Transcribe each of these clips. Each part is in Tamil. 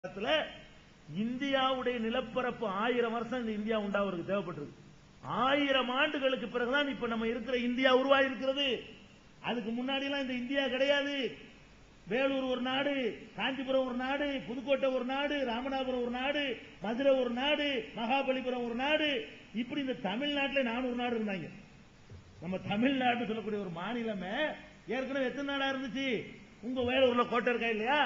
காலத்துல இந்தியாவுடைய நிலப்பரப்பு ஆயிரம் வருஷம் இந்த இந்தியா உண்டாவதுக்கு தேவைப்பட்டிருக்கு ஆயிரம் ஆண்டுகளுக்கு பிறகுதான் இப்ப நம்ம இருக்கிற இந்தியா உருவாயிருக்கிறது. அதுக்கு முன்னாடி எல்லாம் இந்த இந்தியா கிடையாது. வேலூர் ஒரு நாடு காஞ்சிபுரம் ஒரு நாடு புதுக்கோட்டை ஒரு நாடு ராமநாதபுரம் ஒரு நாடு மதுரை ஒரு நாடு மகாபலிபுரம் ஒரு நாடு. இப்படி இந்த தமிழ்நாட்டில் நானூறு நாடு இருந்தாங்க. நம்ம தமிழ்நாடு சொல்லக்கூடிய ஒரு மாநிலமே ஏற்கனவே எத்தனை நாடா இருந்துச்சு? உங்க வேலூர்ல கோட்டை இருக்கா இல்லையா?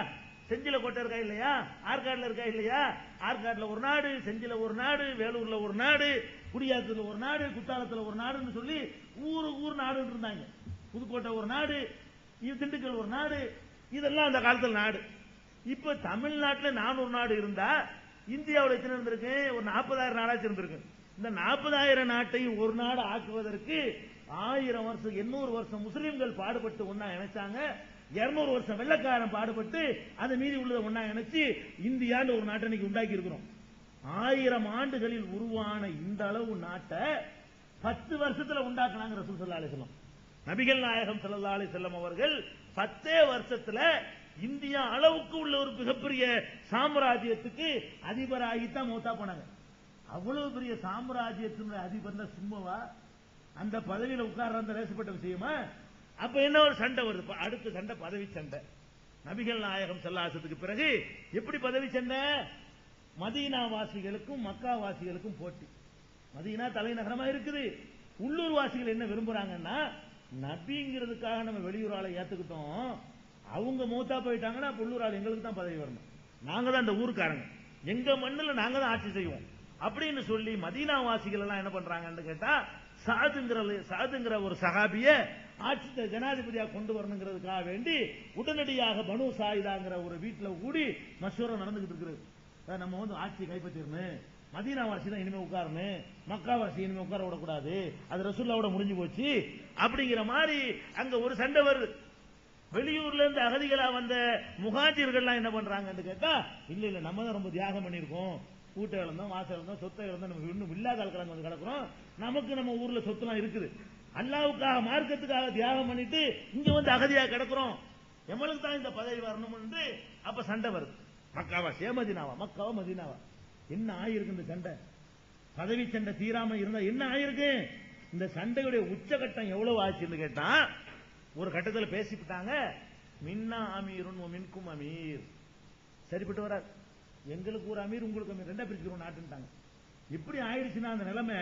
செஞ்சில கோட்டை இருக்கா இல்லையா? ஆற்காடுல இருக்கா இல்லையா? ஆற்காடுல ஒரு நாடு செஞ்சில ஒரு நாடு வேலூர்ல ஒரு நாடு குடியாத்துல ஒரு நாடு குத்தாலத்துல ஒரு நாடுன்னு சொல்லி ஊரு ஊர் நாடு இருந்தாங்க. புதுக்கோட்டை ஒரு நாடு திண்டுக்கல் ஒரு நாடு இதெல்லாம் அந்த காலத்தில் நாடு. இப்ப தமிழ்நாட்டில் நானூறு நாடு இருந்தா இந்தியாவில் எத்தனை இருந்திருக்கு? ஒரு நாற்பதாயிரம் நாடாச்சு இருந்திருக்கு. இந்த நாற்பதாயிரம் நாட்டையும் ஒரு நாடு ஆக்குவதற்கு ஆயிரம் வருஷம் எண்ணூறு வருஷம் முஸ்லிம்கள் பாடுபட்டு ஒன்னா இணைச்சாங்க. இருநூறு வருஷம் வெள்ளக்காரன் பாடுபட்டு அதை மீறி உள்ளதை ஒன்னா நினைச்சு இந்தியான்னு ஒரு நாட்டை இன்னைக்கு உண்டாக்கி இருக்கிறோம். ஆயிரம் ஆண்டுகளில் உருவான இந்த அளவு நாட்டை பத்து வருஷத்துல உண்டாக்கலாங்கிற ரசூல் ஸல்லல்லாஹு நபிகள் நாயகம் ஸல்லல்லாஹு அலைஹி அவர்கள் பத்தே வருஷத்துல இந்தியா அளவுக்கு உள்ள ஒரு மிகப்பெரிய சாம்ராஜ்யத்துக்கு அதிபராகித்தான் மௌத்தா போனாங்க. அவ்வளவு பெரிய சாம்ராஜ்யத்தினுடைய அதிபர் சும்மாவா? அந்த பதவியில உட்கார்ற அந்த லேசப்பட்ட விஷயமா? அப்ப என்ன ஒரு சண்டை வருது? அடுத்த சண்டை பதவி சண்டை. நபிகள் நாயகம் செல்லாசத்துக்கு பிறகு எப்படி பதவி சண்டை? மதீனா வாசிகளுக்கும் மக்கா வாசிகளுக்கும் போட்டி. மதீனா தலைநகரமா இருக்குது. உள்ளூர் வாசிகள் என்ன விரும்புறாங்கன்னா நபிங்கிறதுக்காக நம்ம வெளியூர் ஆளை ஏத்துக்கிட்டோம். அவங்க மூத்தா போயிட்டாங்கன்னா உள்ளூரால் உள்ளூர் ஆள் எங்களுக்கு தான் பதவி வரணும். நாங்க தான் அந்த ஊருக்காரங்க. எங்க மண்ணில் நாங்க தான் ஆட்சி செய்வோம். அப்படின்னு சொல்லி மதீனா வாசிகள் எல்லாம் என்ன பண்றாங்கன்னு கேட்டா சாதுங்கிற சாதுங்கிற ஒரு சகாபிய ஆட்சி ஜனாதிபதியா கொண்டு வரணுங்கிறதுக்காக வேண்டி உடனடியாக பனு சாயிதாங்கிற ஒரு வீட்டில் கூடி மசூரம் நடந்துகிட்டு இருக்கிறது நம்ம வந்து ஆட்சியை கைப்பற்றிடணும். மதீனா வாசி தான் இனிமே உட்காரணும். மக்கா வாசி இனிமே உட்கார விடக்கூடாது. அது ரசூல்லாவோட முடிஞ்சு போச்சு. அப்படிங்கிற மாதிரி அங்க ஒரு சண்டை வருது. வெளியூர்ல இருந்து அகதிகளா வந்த முகாஜிர்கள்லாம் என்ன பண்றாங்கன்னு கேட்டா இல்ல இல்ல நம்ம தான் ரொம்ப தியாகம் பண்ணிருக்கோம் கூட்டை இழந்தோம் வாசல் இழந்தோம் சொத்தை இழந்தோம் நம்ம இன்னும் இல்லாத ஆட்கள் வந்து கிடக்குறோம். நமக்கு நம்ம ஊர்ல சொத்துலாம் இருக்குது. அல்லாவுக்காக மார்க்கத்துக்காக தியாகம் பண்ணிட்டு இங்க வந்து அகதியா கிடக்குறோம். எம்மளுக்கு தான் இந்த பதவி வரணும் என்று அப்ப சண்டை வருது. மக்காவா சே மதினாவா மக்காவா மதினாவா? என்ன ஆயிருக்கு இந்த சண்டை? பதவி சண்டை தீராம இருந்தா என்ன ஆயிருக்கு? இந்த சண்டையுடைய உச்சகட்டம் எவ்வளவு ஆச்சுன்னு கேட்டா ஒரு கட்டத்தில் பேசிவிட்டாங்க. மின்னா அமீருன் மின்கும் அமீர். சரிப்பட்டு வராது. எங்களுக்கு ஒரு அமீர் உங்களுக்கு அமீர். ரெண்டா பிரிச்சுக்கிறோம் நாட்டுட்டாங்க இப்படி ஆயிடுச்சுன்னா அந்த நிலைமை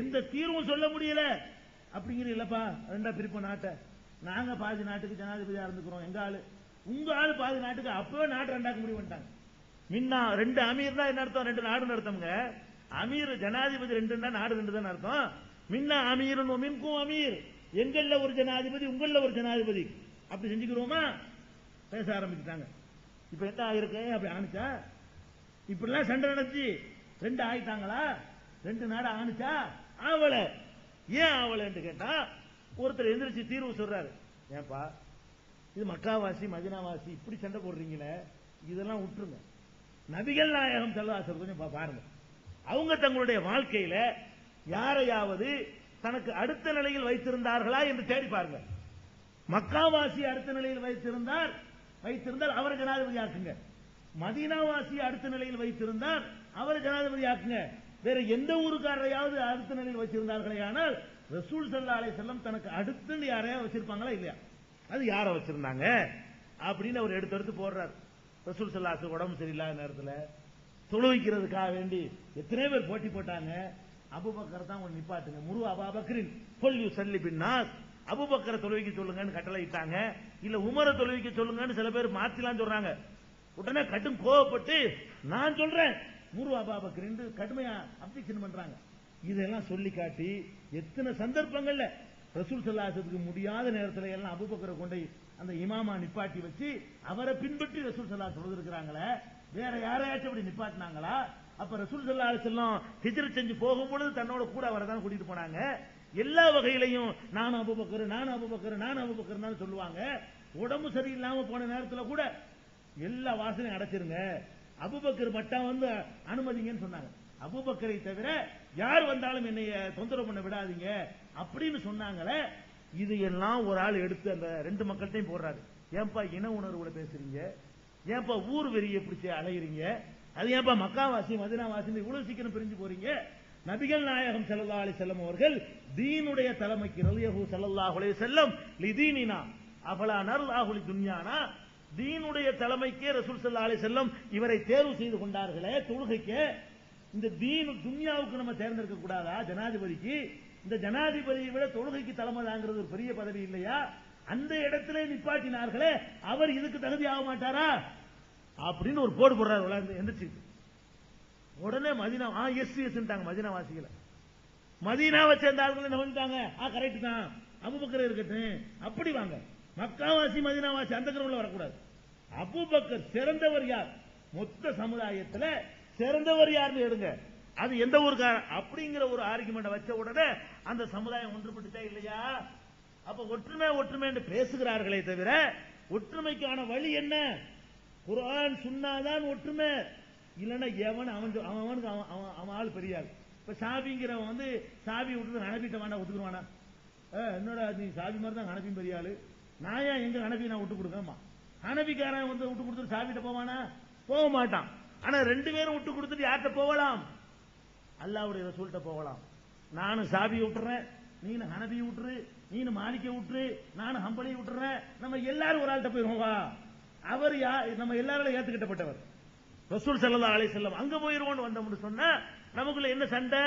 எந்த தீர்வும் சொல்ல முடியல. அப்படிங்கிற இல்லப்பா. ரெண்டா பிரிப்போம் நாட்டை. நாங்க பாதி நாட்டுக்கு ஜனாதிபதியா இருந்துக்கிறோம். எங்க ஆளு? உங்க ஆளு பாதி நாட்டுக்கு அப்பவே நாட்டு ரெண்டாக்க முடிவு பண்ணிட்டாங்க. மின்னா ரெண்டு அமீர் தான் என்ன அர்த்தம்? ரெண்டு நாடுன்னு அர்த்தம்ங்க. அமீர் ஜனாதிபதி ரெண்டுன்னா நாடு ரெண்டு தான் அர்த்தம். மின்னா அமீருன் மின்கும் அமீர். எங்கள்ல ஒரு ஜனாதிபதி உங்கள ஒரு ஜனாதிபதி. அப்படி செஞ்சுக்கிறோமா? பேச ஆரம்பிச்சுட்டாங்க. இப்ப என்ன ஆயிருக்கு அப்படி ஆணுச்சா? இப்படிலாம் சண்டை நடந்துச்சு. ரெண்டு ஆயிட்டாங்களா? ரெண்டு நாடு ஆணுச்சா? ஆவலை ஏன் ஆவலன்னு கேட்டா ஒருத்தர் எந்திரிச்சு தீர்வு சொல்றாரு. ஏன்பா இது மக்காவாசி மதினாவாசி இப்படி சண்டை போடுறீங்களே இதெல்லாம் விட்டுருங்க நபிகள் நாயகம் செல்வாசர் கொஞ்சம் பாருங்க. அவங்க தங்களுடைய வாழ்க்கையில யாரையாவது தனக்கு அடுத்த நிலையில் வைத்திருந்தார்களா என்று தேடி பாருங்க. மக்காவாசி அடுத்த நிலையில் வைத்திருந்தார் வைத்திருந்தால் அவரை ஜனாதிபதி ஆக்குங்க மதீனாவாசி அடுத்த நிலையில் வைத்திருந்தார் அவரை ஜனாதிபதி ஆக்குங்க வேற எந்த ஊருக்காரரையாவது அடுத்த நிலையில் வச்சிருந்தார்களே ஆனால் ரசூல் சல்லா அலை செல்லம் தனக்கு அடுத்து யாரையா வச்சிருப்பாங்களா இல்லையா? அது யார வச்சிருந்தாங்க? அப்படின்னு அவர் எடுத்து எடுத்து போடுறார். ரசூல் சல்லாசு உடம்பு சரியில்லாத நேரத்தில் தொழுவிக்கிறதுக்காக வேண்டி எத்தனை பேர் போட்டி போட்டாங்க. அபுபக்கர் தான் ஒன்று நிப்பாட்டுங்க. முரு அபா பக்ரின். யூ சல்லி பின்னாஸ். அபுபக்கரை தொழுவிக்க சொல்லுங்கன்னு கட்டளை இட்டாங்க இல்ல உமரை தொழுவிக்க சொல்லுங்கன்னு சில பேர் மாத்திலாம் சொல்றாங்க. உடனே கட்டும் கோவப்பட்டு நான் சொல்றேன். முரு அபாபக்கரின் கடுமையா அப்ஜெக்ஷன் பண்றாங்க. இதெல்லாம் சொல்லி காட்டி எத்தனை சந்தர்ப்பங்கள்ல ரசூல் சல்லாசத்துக்கு முடியாத நேரத்தில் எல்லாம் அபுபக்கரை கொண்டு அந்த இமாமா நிப்பாட்டி வச்சு அவரை பின்பற்றி ரசூல் சல்லா சொல்லிருக்கிறாங்களே வேற யாரையாச்சும் அப்படி நிப்பாட்டினாங்களா? அப்ப ரசூல் சல்லா செல்லம் ஹிஜர் செஞ்சு போகும்பொழுது தன்னோட கூட அவரை கூட்டிட்டு போனாங்க. எல்லா வகையிலையும் நானும் அபுபக்கர் நானும் அபுபக்கர் நானும் அபுபக்கர் சொல்லுவாங்க. உடம்பு சரியில்லாம போன நேரத்தில் கூட எல்லா வாசனையும் அடைச்சிருங்க. அபுபக்கர் மட்டும் வந்து அனுமதிங்கன்னு சொன்னாங்க. அபுபக்கரை தவிர யார் வந்தாலும் என்னைய தொந்தரவு பண்ண விடாதீங்க அப்படின்னு சொன்னாங்களே இது எல்லாம் ஒரு ஆள் எடுத்து அந்த ரெண்டு மக்கள்கிட்டையும் போடுறாரு. ஏன்பா இன உணர்வுல பேசுறீங்க? ஏன்பா ஊர் வெறிய பிடிச்சி அலையிறீங்க? அது ஏன்பா மக்காவாசி மதினாவாசி இவ்வளவு சீக்கிரம் பிரிஞ்சு போறீங்க? நபிகள் நாயகம் ஸல்லல்லாஹு அலி செல்லம் அவர்கள் தீனுடைய தலைமைக்கு ரலியஹு ஸல்லல்லாஹு அலைஹி செல்லம் லிதீனினா அவளா நர் ஆகுலி துன்யானா தீனுடைய தலைமைக்கே ரசூல் செல்லா அலி செல்லம் இவரை தேர்வு செய்து கொண்டார்களே தொழுகைக்கு. இந்த தீனு துன்யாவுக்கு நம்ம தேர்ந்தெடுக்க கூடாதா? ஜனாதிபதிக்கு. இந்த ஜனாதிபதியை விட தொழுகைக்கு தலைமை தாங்கிறது ஒரு பெரிய பதவி இல்லையா? அந்த இடத்துல நிப்பாட்டினார்களே அவர் இதுக்கு தகுதி ஆக மாட்டாரா? அப்படின்னு ஒரு போடு போடுறாரு உலர்ந்து எந்திரிச்சு. உடனே மதினா ஆ எஸ் எஸ்ன்ட்டாங்க மதினா வாசிகளை மதீனாவை சேர்ந்த ஆட்கள் என்ன பண்ணிட்டாங்க ஆ கரெக்ட் தான். அபுபக்கர் இருக்கட்டும். அப்படி வாங்க. மக்காவாசி மதினாவாசி அந்த கிரமத்தில் வரக்கூடாது. அபுபக்கர் சிறந்தவர் யார்? மொத்த சமுதாயத்தில் சிறந்தவர் யாருன்னு எடுங்க. அது எந்த ஊருக்கார அப்படிங்கிற ஒரு ஆர்குமெண்ட் வச்ச உடனே அந்த சமுதாயம் ஒன்றுபட்டுட்டா இல்லையா? அப்ப ஒற்றுமை ஒற்றுமை என்று பேசுகிறார்களே தவிர ஒற்றுமைக்கான வழி என்ன? குரான் சுண்ணாதான் ஒற்றுமை. இல்லைன்னா எவன் அவன் சொ- அவனுக்கு அவன் அவன் அவன் ஆள் பெரிய ஆள் இப்ப சாபிங்கிறவன் வந்து சாவி விட்டு அனுப்பிட்ட வேண்டாம் ஒத்துக்குருவானா என்னோட நீ சாவி மாதிரி தான் நனப்பின் பெரிய ஆளு நான் ஏன் எங்க அனுப்பி நான் விட்டு கொடுக்கமா அனுப்பிக்காரன் வந்து விட்டு கொடுத்துட்டு சாவிட்ட போவானா? போக மாட்டான். ஆனா ரெண்டு பேரும் விட்டு கொடுத்துட்டு யார்கிட்ட போகலாம்? அல்லாவுடைய ரசூல்கிட்ட போகலாம். நானும் சாவி விட்டுறேன். நீனு ஹனபி விட்டுரு. நீனு மாலிக்க விட்டுரு. நானும் ஹம்பளி விட்டுறேன். நம்ம எல்லாரும் ஒரு ஆள்கிட்ட போயிருவோம் வா. அவர் நம்ம எல்லாரும் ஏத்துக்கிட்டப்பட்டவர். ரசூல் செல்லதா அலை செல்லம் அங்க போயிருவோம்னு வந்தோம்னு சொன்னா நமக்குள்ள என்ன சண்டை?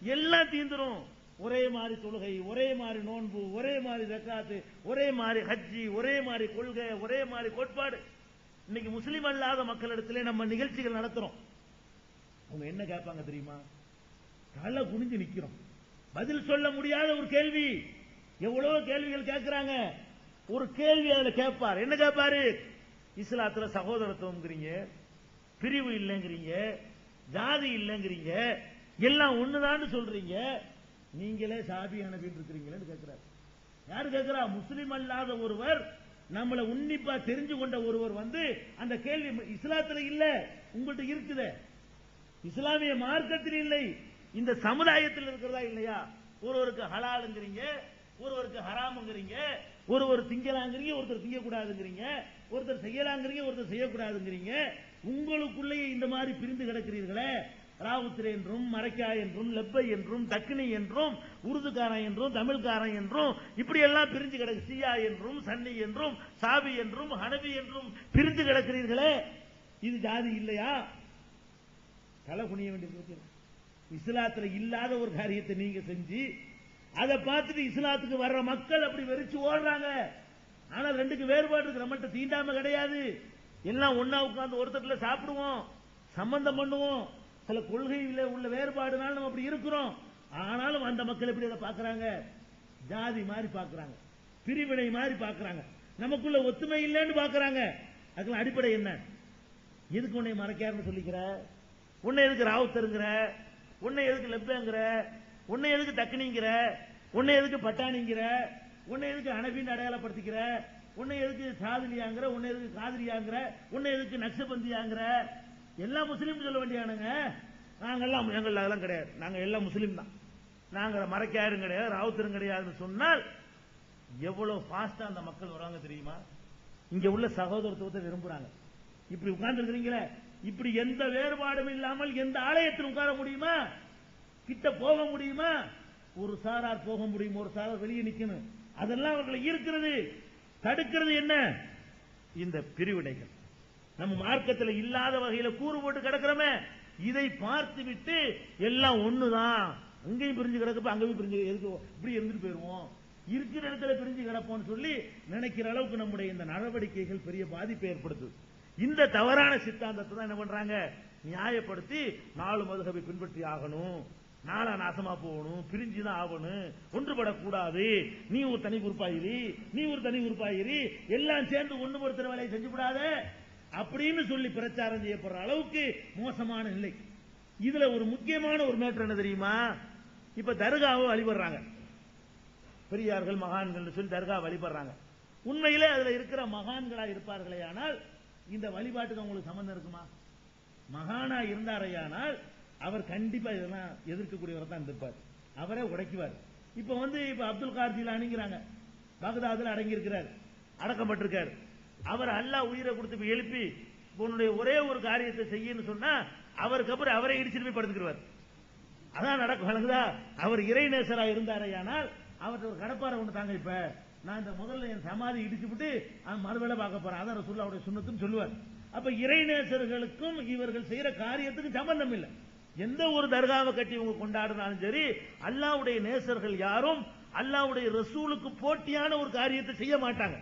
எல்லாம் தீந்துரும். ஒரே மாதிரி தொழுகை ஒரே மாதிரி நோன்பு ஒரே மாதிரி ஜக்காத்து ஒரே மாதிரி ஹஜ்ஜி ஒரே மாதிரி கொள்கை ஒரே மாதிரி கோட்பாடு. இன்னைக்கு முஸ்லீம் அல்லாத மக்களிடத்திலே நம்ம நிகழ்ச்சிகள் நடத்துறோம். அவங்க என்ன கேட்பாங்க தெரியுமா? தலை குனிஞ்சு நிக்கிறோம். பதில் சொல்ல முடியாத ஒரு கேள்வி. எவ்வளவு கேள்விகள் கேட்கிறாங்க? ஒரு கேள்வி அதுல கேட்பார். என்ன கேட்பாரு? இஸ்லாத்துல சகோதரத்துவம்ங்கிறீங்க பிரிவு இல்லைங்கிறீங்க ஜாதி இல்லைங்கிறீங்க எல்லாம் ஒண்ணுதான்னு சொல்றீங்க. நீங்களே சாபி அனுப்பிட்டு இருக்கிறீங்களேன்னு கேட்கிறார் யாரு கேட்கிறா முஸ்லீம் அல்லாத ஒருவர் நம்மளை உன்னிப்பா தெரிஞ்சு கொண்ட ஒருவர் வந்து அந்த கேள்வி இஸ்லாத்துல இல்ல உங்கள்கிட்ட இருக்குது. இஸ்லாமிய மார்க்கத்தில் இல்லை இந்த சமுதாயத்தில் இருக்கிறதா இல்லையா? ஒருவருக்கு ஹலாலுங்கிறீங்க ஒருவருக்கு ஹராமுங்கிறீங்க ஒருவர் திங்கலாங்கிறீங்க ஒருத்தர் திங்கக்கூடாதுங்கிறீங்க ஒருத்தர் செய்யலாங்கிறீங்க ஒருத்தர் செய்யக்கூடாதுங்கிறீங்க. உங்களுக்குள்ளேயே இந்த மாதிரி பிரிந்து கிடக்கிறீர்களே ராவுத்ரே என்றும் மரைக்கா என்றும் லெப்பை என்றும் தக்கினி என்றும் உருதுக்காரன் என்றும் தமிழ்காரன் என்றும் இப்படி எல்லாம் பிரிஞ்சு கிடக்கு. சியா என்றும் சன்னி என்றும் சாபி என்றும் ஹனபி என்றும் பிரிந்து கிடக்கிறீர்களே இது ஜாதி இல்லையா? தலை குனிய வேண்டியது இஸ்லாத்துல இல்லாத ஒரு காரியத்தை நீங்க செஞ்சு அதை பார்த்துட்டு இஸ்லாத்துக்கு வர்ற மக்கள் அப்படி வெறிச்சு ஓடுறாங்க. ஆனா ரெண்டுக்கு வேறுபாடு இருக்கு. நம்மகிட்ட தீண்டாம கிடையாது. எல்லாம் ஒன்னா உட்காந்து ஒருத்தர்ல சாப்பிடுவோம் சம்பந்தம் பண்ணுவோம். சில கொள்கையில உள்ள வேறுபாடுனால நம்ம அப்படி இருக்கிறோம். ஆனாலும் அந்த மக்கள் எப்படி அதை பாக்குறாங்க ஜாதி மாதிரி பாக்குறாங்க பிரிவினை மாதிரி பாக்குறாங்க நமக்குள்ள ஒத்துமை இல்லைன்னு பாக்குறாங்க அதுக்கெல்லாம் அடிப்படை என்ன? எதுக்கு உன்னை மறைக்காருன்னு சொல்லிக்கிற? உன்னை எதுக்கு ராவுத்தருங்கிற? உன்னை எதுக்கு லெப்பேங்கிற உன்னை எதுக்கு தக்கனிங்கிற? உன்னை எதுக்கு பட்டாணிங்கிற? உன்னை எதுக்கு அனபின்னு அடையாளப்படுத்திக்கிற? உன்னை எதுக்கு சாதிலியாங்கிற? உன்னை எதுக்கு காதிரியாங்கிற? உன்னை எதுக்கு நக்ஷபந்தியாங்கிற எல்லா முஸ்லீம் சொல்ல வேண்டியானுங்க நாங்கெல்லாம் எங்கள் அதெல்லாம் கிடையாது. நாங்க எல்லாம் முஸ்லீம் தான். நாங்க மறைக்காரும் கிடையாது ராவுத்தரும் கிடையாதுன்னு சொன்னால் எவ்வளவு பாஸ்டா அந்த மக்கள் வராங்க தெரியுமா? இங்க உள்ள சகோதரத்துவத்தை விரும்புறாங்க. இப்படி உட்கார்ந்து இருக்கிறீங்களே இப்படி எந்த வேறுபாடும் இல்லாமல் எந்த ஆலயத்தில் உட்கார முடியுமா? கிட்ட போக முடியுமா? ஒரு சாரார் போக முடியும்? ஒரு சாரார் வெளியே நிக்கணும். அதெல்லாம் அவர்களை ஈர்க்கிறது தடுக்கிறது என்ன? இந்த பிரிவினைகள். நம்ம மார்க்கத்தில் இல்லாத வகையில கூறு போட்டு கிடக்கிறோமே இதை பார்த்து விட்டு எல்லாம் ஒண்ணுதான். அங்கேயும் பிரிஞ்சு கிடக்கப்ப அங்கேயும் பிரிஞ்சு எதுக்கு இப்படி இருந்துட்டு போயிருவோம். இருக்கிற இடத்துல பிரிஞ்சு கிடப்போம்னு சொல்லி நினைக்கிற அளவுக்கு நம்முடைய இந்த நடவடிக்கைகள் பெரிய பாதிப்பை ஏற்படுத்துது. இந்த தவறான சித்தாந்தத்தை தான் என்ன பண்றாங்க? நியாயப்படுத்தி நாலு மதுகபை பின்பற்றி ஆகணும். நாளா நாசமா போகணும். பிரிஞ்சுதான் ஆகணும். ஒன்றுபடக்கூடாது. நீ ஒரு தனி உறுப்பாயிரி நீ ஒரு தனி உறுப்பாயிரி எல்லாம் சேர்ந்து ஒண்ணுபடுத்துற வேலையை செஞ்சு விடாத அப்படின்னு சொல்லி பிரச்சாரம் செய்யப்படுற அளவுக்கு மோசமான நிலை. இதுல ஒரு முக்கியமான ஒரு மேட்டர் என்ன தெரியுமா? இப்ப தர்காவை வழிபடுறாங்க. பெரியார்கள் மகான்கள் சொல்லி தர்கா வழிபடுறாங்க. உண்மையிலே அதுல இருக்கிற மகான்களா இருப்பார்களே ஆனால் இந்த வழிபாட்டுக்கு அவங்களுக்கு சம்பந்தம் இருக்குமா? மகானா இருந்தாரையானால் அவர் கண்டிப்பா இதெல்லாம் எதிர்க்கக்கூடியவர் தான் இருப்பார் அவரே உடைக்குவார். இப்ப வந்து இப்ப அப்துல் கார் ஜிலானிங்கிறாங்க. பகதாதுல அடங்கி இருக்கிறார் அடக்கப்பட்டிருக்காரு. அவர் அல்லாஹ் உயிரை கொடுத்து போய் எழுப்பி உன்னுடைய ஒரே ஒரு காரியத்தை செய்யன்னு சொன்னா அவருக்கு அப்புறம் அவரை இடிச்சிட்டு போய் படுத்துக்கிறார் அதான் நடக்கும் வழங்குதா அவர் இறைநேசரா இருந்தாரையானால் அவர்கிட்ட ஒரு கடப்பாரை ஒன்று தாங்க இப்ப. நான் இந்த முதல்ல என் சமாதி இடிச்சு விட்டு அவன் மறுவேளை பார்க்க போறேன். அதான் ரசூல்லாவுடைய சுண்ணத்துன்னு சொல்லுவார். அப்ப இறைநேசர்களுக்கும் இவர்கள் செய்யற காரியத்துக்கு சம்பந்தம் இல்லை. எந்த ஒரு தர்காவை கட்டி இவங்க கொண்டாடினாலும் சரி அல்லாவுடைய நேசர்கள் யாரும் அல்லாவுடைய ரசூலுக்கு போட்டியான ஒரு காரியத்தை செய்ய மாட்டாங்க.